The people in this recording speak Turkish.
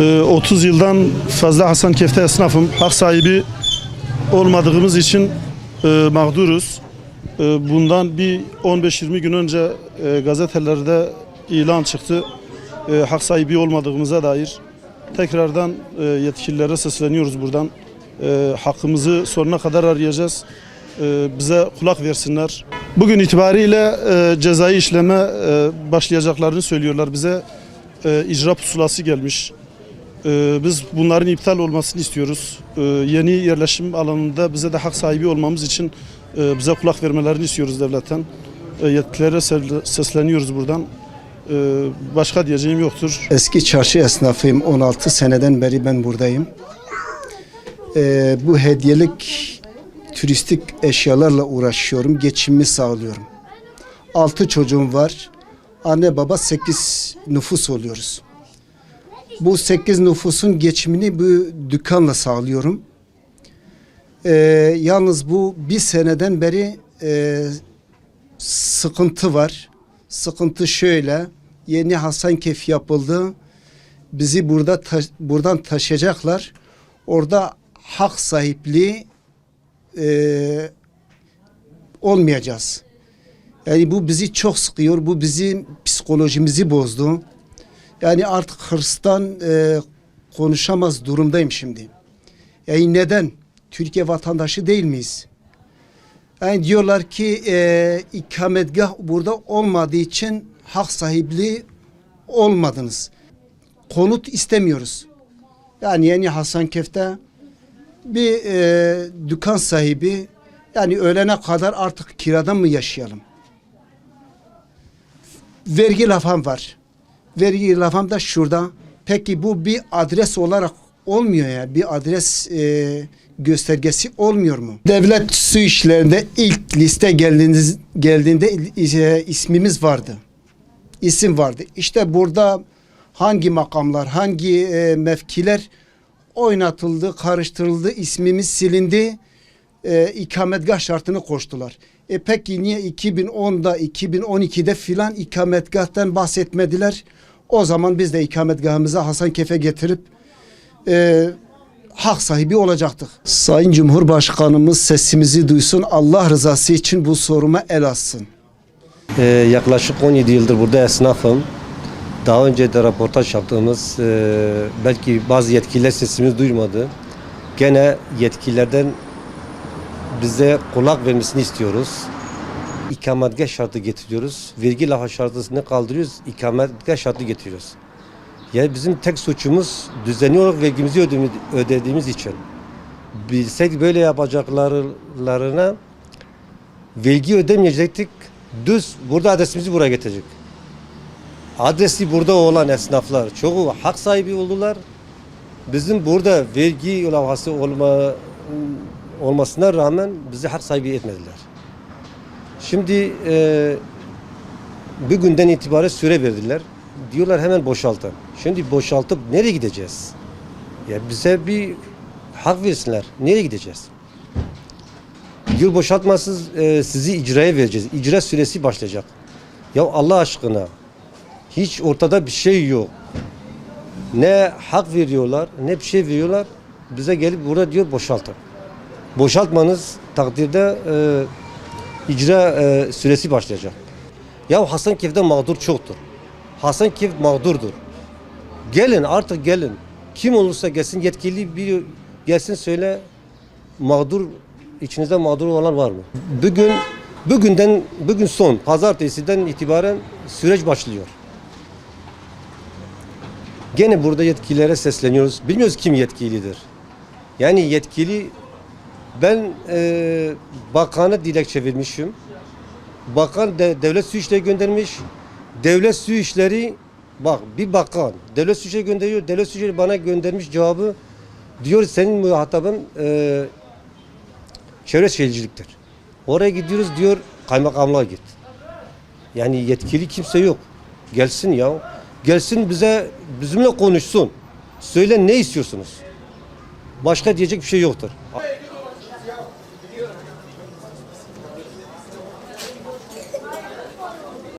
Ee, 30 yıldan fazla Hasan Kefte esnafım. Hak sahibi olmadığımız için e, mağduruz. E, bundan bir 15-20 gün önce e, gazetelerde ilan çıktı. Hak sahibi olmadığımıza dair. Tekrardan yetkililere sesleniyoruz buradan. Hakkımızı sonuna kadar arayacağız. Bize kulak versinler. Bugün itibariyle e, cezai işleme e, başlayacaklarını söylüyorlar bize. E, icra pusulası gelmiş. Ee, Biz bunların iptal olmasını istiyoruz. Ee, Yeni yerleşim alanında bize de hak sahibi olmamız için e, bize kulak vermelerini istiyoruz devletten. Ee, Yetkililere sesleniyoruz buradan. Ee, Başka diyeceğim yoktur. Eski çarşı esnafıyım. 16 seneden beri ben buradayım. Ee, bu hediyelik turistik eşyalarla uğraşıyorum. Geçimimi sağlıyorum. 6 çocuğum var. Anne baba 8 nüfus oluyoruz. Bu 8 nüfusun geçimini bu dükkanla sağlıyorum. Ee, yalnız bu bir seneden beri e, sıkıntı var. Sıkıntı şöyle. Yeni Hasankeyf yapıldı. Bizi burada ta- buradan taşıyacaklar. Orada hak sahipliği e, olmayacağız. Yani bu bizi çok sıkıyor. Bu bizim psikolojimizi bozdu. Yani artık hırstan e, konuşamaz durumdayım şimdi. Yani neden? Türkiye vatandaşı değil miyiz? Yani diyorlar ki e, ikametgah burada olmadığı için hak sahipliği olmadınız. Konut istemiyoruz. Yani yeni Hasankeyf'te bir e, dükkan sahibi yani ölene kadar artık kiradan mı yaşayalım? Vergi lafam var. Vergi lafam da şurada. Peki bu bir adres olarak olmuyor ya. Bir adres e, göstergesi olmuyor mu? Devlet su işlerinde ilk liste geldiğiniz, geldiğinde e, ismimiz vardı. İsim vardı. İşte burada hangi makamlar, hangi e, mevkiler oynatıldı, karıştırıldı, ismimiz silindi. E, ikametgah şartını koştular. E peki niye 2010'da, 2012'de filan ikametgahtan bahsetmediler? O zaman biz de ikametgahımızı Hasankeyf'e getirip e, hak sahibi olacaktık. Sayın Cumhurbaşkanımız sesimizi duysun. Allah rızası için bu soruma el atsın. Ee, yaklaşık 17 yıldır burada esnafım. Daha önce de röportaj yaptığımız e, belki bazı yetkililer sesimizi duymadı. Gene yetkililerden bize kulak vermesini istiyoruz. İkametgah şartı getiriyoruz. Vergi lafa şartını kaldırıyoruz. İkametgah şartı getiriyoruz. Yani bizim tek suçumuz düzenli olarak vergimizi ödediğimiz için. Bilsek böyle yapacaklarına vergi ödemeyecektik. Düz burada adresimizi buraya getirecek. Adresi burada olan esnaflar çoğu hak sahibi oldular. Bizim burada vergi lavhası olma, olmasına rağmen bizi hak sahibi etmediler. Şimdi e, bugünden itibaren süre verdiler. Diyorlar hemen boşaltın. Şimdi boşaltıp nereye gideceğiz? Ya bize bir hak versinler. Nereye gideceğiz? Yıl boşaltmasız e, sizi icraya vereceğiz. İcra süresi başlayacak. Ya Allah aşkına hiç ortada bir şey yok. Ne hak veriyorlar ne bir şey veriyorlar. Bize gelip burada diyor boşaltın. Boşaltmanız takdirde e, icra e, süresi başlayacak. Ya Hasankeyf'te mağdur çoktur. Hasankeyf mağdurdur. Gelin artık gelin. Kim olursa gelsin yetkili bir gelsin söyle mağdur içinizde mağdur olan var mı? Bugün bugünden bugün son pazartesiden itibaren süreç başlıyor. Gene burada yetkililere sesleniyoruz. Bilmiyoruz kim yetkilidir. Yani yetkili ben e, bakana dilekçe vermişim. Bakan de, devlet su işleri göndermiş. Devlet su işleri bak bir bakan devlet su işleri gönderiyor. Devlet su işleri bana göndermiş cevabı diyor senin muhatabın e, çevre şehirciliktir. Oraya gidiyoruz diyor kaymakamlığa git. Yani yetkili kimse yok. Gelsin ya. Gelsin bize bizimle konuşsun. Söyle ne istiyorsunuz? Başka diyecek bir şey yoktur.